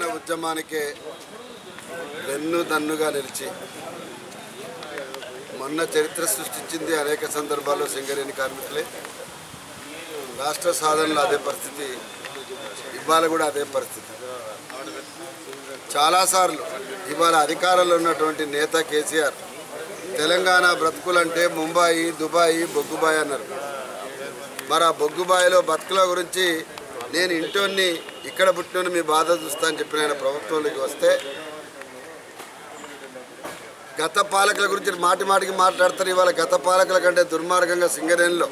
తెలంగాణ ఉద్యమానికే వెన్నుదన్నుగా నిలిచి మొన్న చరిత్ర సృష్టించింది అనేక సందర్భాల్లో సింగరేణి కార్మికులే. రాష్ట్ర సాధనలో అదే పరిస్థితి ఇవాళ కూడా అదే పరిస్థితి. చాలాసార్లు ఇవాళ అధికారంలో ఉన్నటువంటి నేత కేసీఆర్ తెలంగాణ బ్రతుకులంటే ముంబాయి దుబాయి బొగ్గుబాయి అన్నారు. మరి ఆ బొగ్గుబాయిలో బతుకుల గురించి నేను ఇంటోని ఇక్కడ పుట్టిన మీ బాధ చూస్తా అని చెప్పిన ఆయన ప్రభుత్వంలోకి వస్తే గత పాలకుల గురించి మాటి మాటికి మాట్లాడతారు. ఇవాళ గత పాలకుల కంటే దుర్మార్గంగా సింగరేణిలో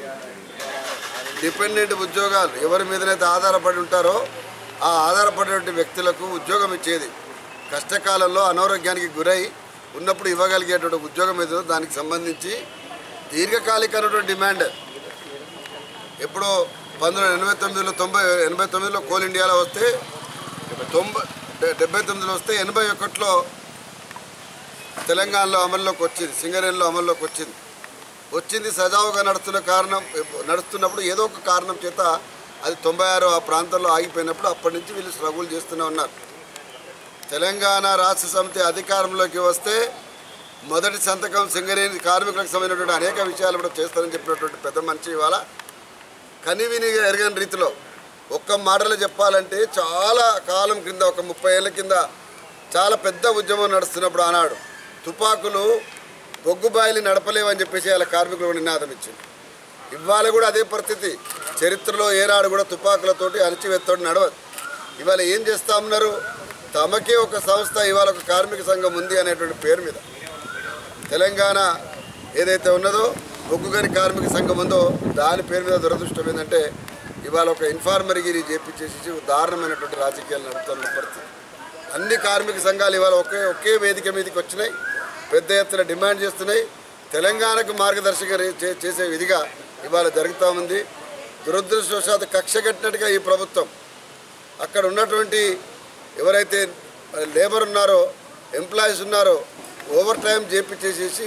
డిపెండెంట్ ఉద్యోగాలు ఎవరి మీదనైతే ఆధారపడి ఉంటారో ఆ ఆధారపడినటువంటి వ్యక్తులకు ఉద్యోగం ఇచ్చేది. కష్టకాలంలో అనారోగ్యానికి గురై ఉన్నప్పుడు ఇవ్వగలిగేటువంటి ఉద్యోగం ఏదో దానికి సంబంధించి దీర్ఘకాలికమైనటువంటి డిమాండ్. ఎప్పుడో పంతొమ్మిది ఎనభై తొమ్మిదిలో తొంభై ఎనభై తొమ్మిదిలో కోల్ ఇండియాలో వస్తే తొంభై డెబ్బై తొమ్మిదిలో వస్తే ఎనభై ఒకటిలో తెలంగాణలో అమల్లోకి వచ్చింది సింగరేణిలో అమల్లోకి వచ్చింది. వచ్చింది సజావుగా నడుస్తున్న కారణం నడుస్తున్నప్పుడు ఏదో ఒక కారణం చేత అది తొంభై ఆరు ఆ ప్రాంతంలో ఆగిపోయినప్పుడు అప్పటి నుంచి వీళ్ళు స్ట్రగుల్ చేస్తూనే ఉన్నారు. తెలంగాణ రాష్ట్ర సమితి అధికారంలోకి వస్తే మొదటి సంతకం సింగరేణి కార్మికులకు సంబంధించినటువంటి అనేక విషయాలు కూడా చేస్తారని చెప్పినటువంటి పెద్ద మనిషి ఇవాళ కనివినిగా ఎరగని రీతిలో ఒక్క మాటలో చెప్పాలంటే చాలా కాలం కింద ఒక ముప్పై ఏళ్ళ కింద చాలా పెద్ద ఉద్యమం నడుస్తున్నప్పుడు ఆనాడు తుపాకులు బొగ్గుబాయిలు నడపలేవని చెప్పేసి వాళ్ళ కార్మికులు నినాదం ఇచ్చింది. ఇవాళ కూడా అదే పరిస్థితి. చరిత్రలో ఏనాడు కూడా తుపాకులతోటి అణచివేత్తోటి నడవదు. ఇవాళ ఏం చేస్తా ఉన్నారు? తమకే ఒక సంస్థ ఇవాళ ఒక కార్మిక సంఘం ఉంది అనేటువంటి పేరు మీద. తెలంగాణ ఏదైతే ఉన్నదో బొగ్గుగని కార్మిక సంఘం ఉందో దాని పేరు మీద దురదృష్టం ఏంటంటే ఇవాళ ఒక ఇన్ఫార్మర్గిరి చేపించేసి దారుణమైనటువంటి రాజకీయాలు నడుపుతున్న పరిస్థితి. అన్ని కార్మిక సంఘాలు ఇవాళ ఒకే ఒకే వేదిక మీదకి వచ్చినాయి పెద్ద ఎత్తున డిమాండ్ చేస్తున్నాయి. తెలంగాణకు మార్గదర్శక చేసే విధిగా ఇవాళ జరుగుతూ ఉంది. దురదృష్టవశాత్తు కక్ష కట్టినట్టుగా ఈ ప్రభుత్వం. అక్కడ ఉన్నటువంటి ఎవరైతే లేబర్ ఉన్నారో ఎంప్లాయీస్ ఉన్నారో ఓవర్ టైం చేపించేసేసి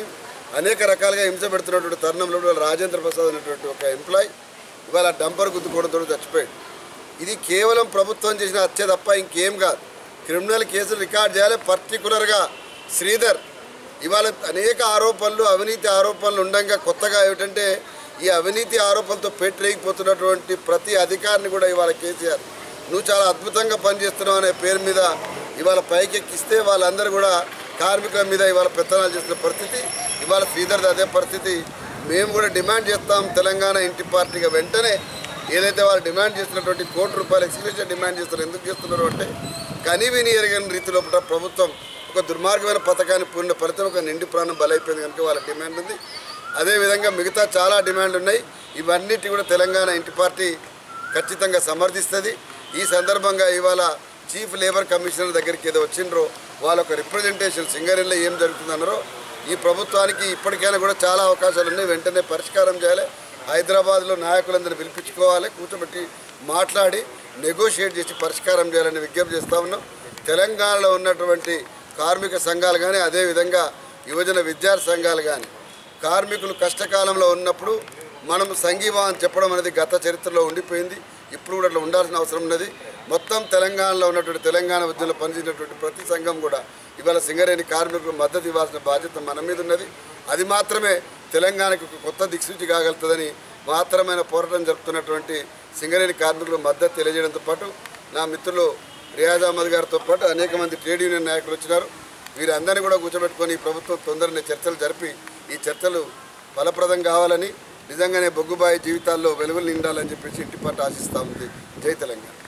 అనేక రకాలుగా హింస పెడుతున్నటువంటి తరుణంలో ఇవాళ రాజేంద్ర ప్రసాద్ అనేటువంటి ఒక ఎంప్లాయ్ ఇవాళ డంపర్ గుద్దుకోవడంతో చచ్చిపోయాడు. ఇది కేవలం ప్రభుత్వం చేసిన హత్య తప్ప ఇంకేం కాదు. క్రిమినల్ కేసులు రికార్డ్ చేయాలి. పర్టికులర్గా శ్రీధర్ ఇవాళ అనేక ఆరోపణలు అవినీతి ఆరోపణలు ఉండగా కొత్తగా ఏమిటంటే ఈ అవినీతి ఆరోపణలతో పెట్టరేగిపోతున్నటువంటి ప్రతి అధికారిని కూడా ఇవాళ కేసీఆర్ నువ్వు చాలా అద్భుతంగా పనిచేస్తున్నావు అనే పేరు మీద ఇవాళ పైకెక్కిస్తే వాళ్ళందరూ కూడా కార్మికుల మీద ఇవాళ పెత్తనాలు చేస్తున్న పరిస్థితి ఇవాళ శ్రీధర్ది అదే పరిస్థితి. మేము కూడా డిమాండ్ చేస్తాం తెలంగాణ ఇంటి పార్టీగా వెంటనే. ఏదైతే వాళ్ళు డిమాండ్ చేస్తున్నటువంటి కోటి రూపాయలు ఎక్స్క్యూషన్ డిమాండ్ చేస్తున్నారు ఎందుకు చేస్తున్నారు అంటే కనివిని ఎరగని రీతిలో ప్రభుత్వం ఒక దుర్మార్గమైన పథకాన్ని పూర్ణ ఫలితం ఒక నిండి ప్రాణం బలైపోయింది కనుక వాళ్ళ డిమాండ్ ఉంది. అదేవిధంగా మిగతా చాలా డిమాండ్ ఉన్నాయి. ఇవన్నిటి కూడా తెలంగాణ ఇంటి పార్టీ ఖచ్చితంగా సమర్థిస్తుంది. ఈ సందర్భంగా ఇవాళ చీఫ్ లేబర్ కమిషనర్ దగ్గరికి ఏదో వచ్చిండ్రో వాళ్ళ యొక్క రిప్రజెంటేషన్ సింగరేణిలో ఏం జరుగుతుందన్నారో ఈ ప్రభుత్వానికి ఇప్పటికైనా కూడా చాలా అవకాశాలు ఉన్నాయి. వెంటనే పరిష్కారం చేయాలి. హైదరాబాద్లో నాయకులందరూ పిలిపించుకోవాలి. కూర్చోబెట్టి మాట్లాడి నెగోషియేట్ చేసి పరిష్కారం చేయాలని విజ్ఞప్తి చేస్తూ ఉన్నాం. తెలంగాణలో ఉన్నటువంటి కార్మిక సంఘాలు కానీ అదేవిధంగా యువజన విద్యార్థి సంఘాలు కానీ కార్మికులు కష్టకాలంలో ఉన్నప్పుడు మనం సంఘీభావం చెప్పడం అనేది గత చరిత్రలో ఉండిపోయింది. ఇప్పుడు కూడా అట్లా ఉండాల్సిన అవసరం ఉన్నది. మొత్తం తెలంగాణలో ఉన్నటువంటి తెలంగాణ ఉద్యమంలో పనిచేసినటువంటి ప్రతి సంఘం కూడా ఇవాళ సింగరేణి కార్మికులకు మద్దతు ఇవ్వాల్సిన బాధ్యత మన మీద ఉన్నది. అది మాత్రమే తెలంగాణకు కొత్త దిక్సూచి కాగలుగుతుందని మాత్రమైన పోరాటం జరుపుతున్నటువంటి సింగరేణి కార్మికులు మద్దతు తెలియజేయడంతో పాటు నా మిత్రులు రియాజ్ అహ్మద్ గారితో పాటు అనేక మంది ట్రేడ్ యూనియన్ నాయకులు వచ్చినారు. వీరందరినీ కూడా కూర్చోబెట్టుకొని ప్రభుత్వం తొందరనే చర్చలు జరిపి ఈ చర్చలు ఫలప్రదం కావాలని నిజంగానే బొగ్గుబాయి జీవితాల్లో వెలుగులు నిండాలని చెప్పేసి ఇంటి పాటు ఆశిస్తూ ఉంది. జై తెలంగాణ.